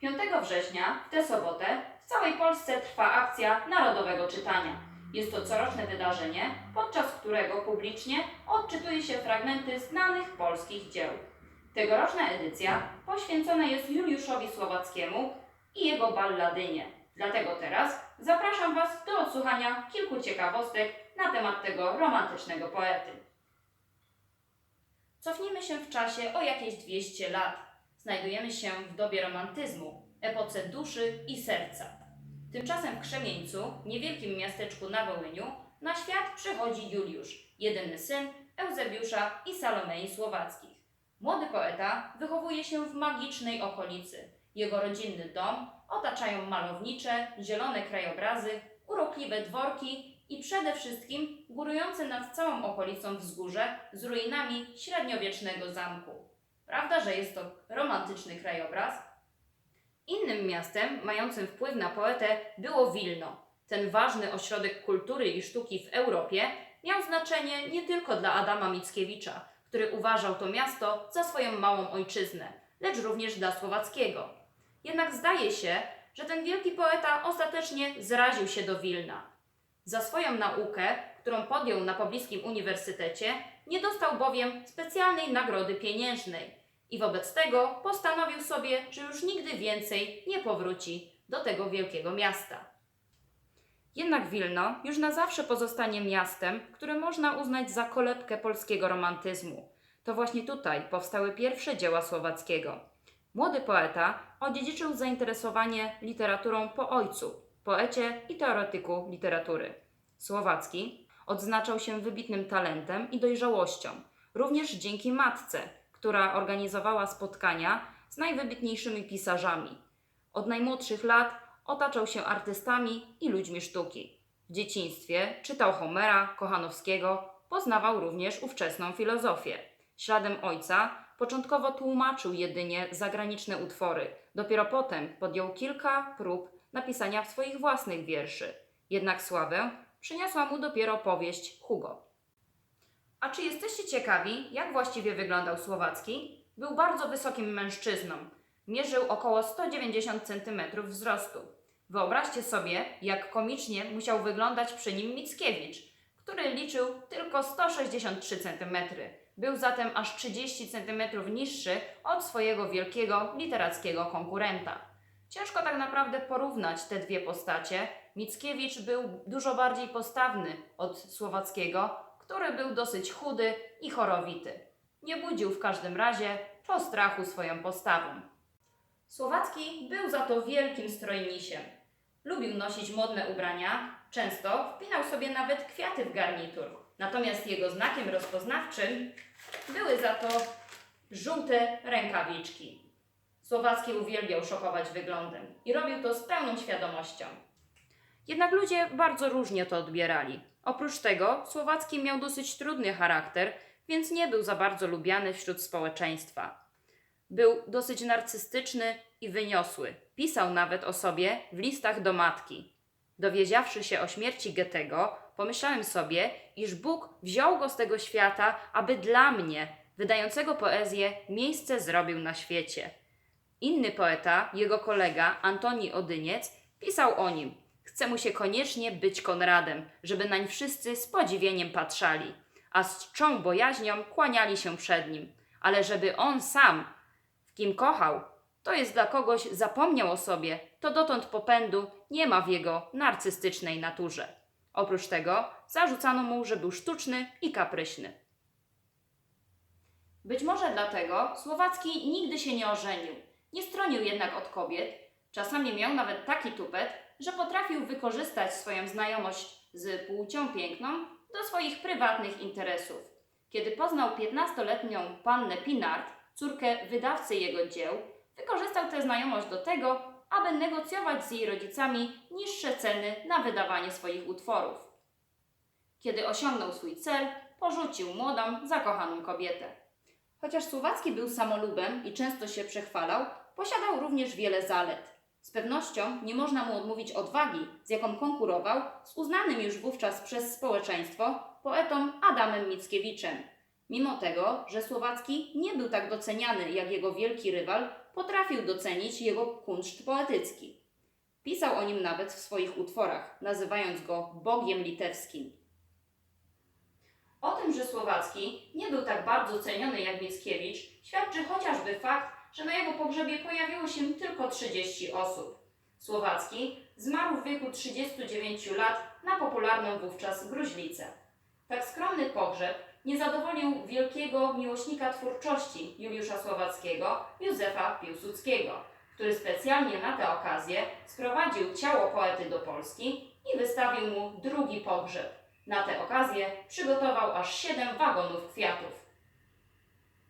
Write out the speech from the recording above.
5 września, w tę sobotę, w całej Polsce trwa akcja Narodowego Czytania. Jest to coroczne wydarzenie, podczas którego publicznie odczytuje się fragmenty znanych polskich dzieł. Tegoroczna edycja poświęcona jest Juliuszowi Słowackiemu i jego balladynie. Dlatego teraz zapraszam Was do odsłuchania kilku ciekawostek na temat tego romantycznego poety. Cofnijmy się w czasie o jakieś 200 lat. Znajdujemy się w dobie romantyzmu, epoce duszy i serca. Tymczasem w Krzemieńcu, niewielkim miasteczku na Wołyniu, na świat przychodzi Juliusz, jedyny syn Eusebiusza i Salomei Słowackich. Młody poeta wychowuje się w magicznej okolicy. Jego rodzinny dom otaczają malownicze, zielone krajobrazy, urokliwe dworki i przede wszystkim górujące nad całą okolicą wzgórze z ruinami średniowiecznego zamku. Prawda, że jest to romantyczny krajobraz? Innym miastem mającym wpływ na poetę było Wilno. Ten ważny ośrodek kultury i sztuki w Europie miał znaczenie nie tylko dla Adama Mickiewicza, który uważał to miasto za swoją małą ojczyznę, lecz również dla Słowackiego. Jednak zdaje się, że ten wielki poeta ostatecznie zraził się do Wilna. Za swoją naukę, którą podjął na pobliskim uniwersytecie, nie dostał bowiem specjalnej nagrody pieniężnej i wobec tego postanowił sobie, że już nigdy więcej nie powróci do tego wielkiego miasta. Jednak Wilno już na zawsze pozostanie miastem, które można uznać za kolebkę polskiego romantyzmu. To właśnie tutaj powstały pierwsze dzieła Słowackiego. Młody poeta odziedziczył zainteresowanie literaturą po ojcu, poecie i teoretyku literatury. Słowacki odznaczał się wybitnym talentem i dojrzałością, również dzięki matce, która organizowała spotkania z najwybitniejszymi pisarzami. Od najmłodszych lat otaczał się artystami i ludźmi sztuki. W dzieciństwie czytał Homera, Kochanowskiego, poznawał również ówczesną filozofię. Śladem ojca początkowo tłumaczył jedynie zagraniczne utwory, dopiero potem podjął kilka prób napisania swoich własnych wierszy. Jednak sławę przyniosła mu dopiero powieść Hugo. A czy jesteście ciekawi, jak właściwie wyglądał Słowacki? Był bardzo wysokim mężczyzną. Mierzył około 190 cm wzrostu. Wyobraźcie sobie, jak komicznie musiał wyglądać przy nim Mickiewicz, który liczył tylko 163 cm. Był zatem aż 30 cm niższy od swojego wielkiego literackiego konkurenta. Ciężko tak naprawdę porównać te dwie postacie. Mickiewicz był dużo bardziej postawny od Słowackiego, który był dosyć chudy i chorowity. Nie budził w każdym razie postrachu swoją postawą. Słowacki był za to wielkim strojnisiem. Lubił nosić modne ubrania, często wpinał sobie nawet kwiaty w garnitur. Natomiast jego znakiem rozpoznawczym były za to żółte rękawiczki. Słowacki uwielbiał szokować wyglądem i robił to z pełną świadomością. Jednak ludzie bardzo różnie to odbierali. Oprócz tego Słowacki miał dosyć trudny charakter, więc nie był za bardzo lubiany wśród społeczeństwa. Był dosyć narcystyczny i wyniosły. Pisał nawet o sobie w listach do matki. Dowiedziawszy się o śmierci Goethego, pomyślałem sobie, iż Bóg wziął go z tego świata, aby dla mnie, wydającego poezję, miejsce zrobił na świecie. Inny poeta, jego kolega Antoni Odyniec, pisał o nim. Chce mu się koniecznie być Konradem, żeby nań wszyscy z podziwieniem patrzali, a z czczą bojaźnią kłaniali się przed nim. Ale żeby on sam, w kim kochał, to jest dla kogoś zapomniał o sobie, to dotąd popędu nie ma w jego narcystycznej naturze. Oprócz tego zarzucano mu, że był sztuczny i kapryśny. Być może dlatego Słowacki nigdy się nie ożenił. Nie stronił jednak od kobiet. Czasami miał nawet taki tupet, że potrafił wykorzystać swoją znajomość z płcią piękną do swoich prywatnych interesów. Kiedy poznał 15-letnią pannę Pinard, córkę wydawcy jego dzieł, wykorzystał tę znajomość do tego, aby negocjować z jej rodzicami niższe ceny na wydawanie swoich utworów. Kiedy osiągnął swój cel, porzucił młodą, zakochaną kobietę. Chociaż Słowacki był samolubem i często się przechwalał, posiadał również wiele zalet. Z pewnością nie można mu odmówić odwagi, z jaką konkurował z uznanym już wówczas przez społeczeństwo poetą Adamem Mickiewiczem. Mimo tego, że Słowacki nie był tak doceniany jak jego wielki rywal, potrafił docenić jego kunszt poetycki. Pisał o nim nawet w swoich utworach, nazywając go Bogiem litewskim. O tym, że Słowacki nie był tak bardzo ceniony jak Mickiewicz, świadczy chociażby fakt, że na jego pogrzebie pojawiło się tylko 30 osób. Słowacki zmarł w wieku 39 lat na popularną wówczas gruźlicę. Tak skromny pogrzeb nie zadowolił wielkiego miłośnika twórczości Juliusza Słowackiego, Józefa Piłsudskiego, który specjalnie na tę okazję sprowadził ciało poety do Polski i wystawił mu drugi pogrzeb. Na tę okazję przygotował aż siedem wagonów kwiatów.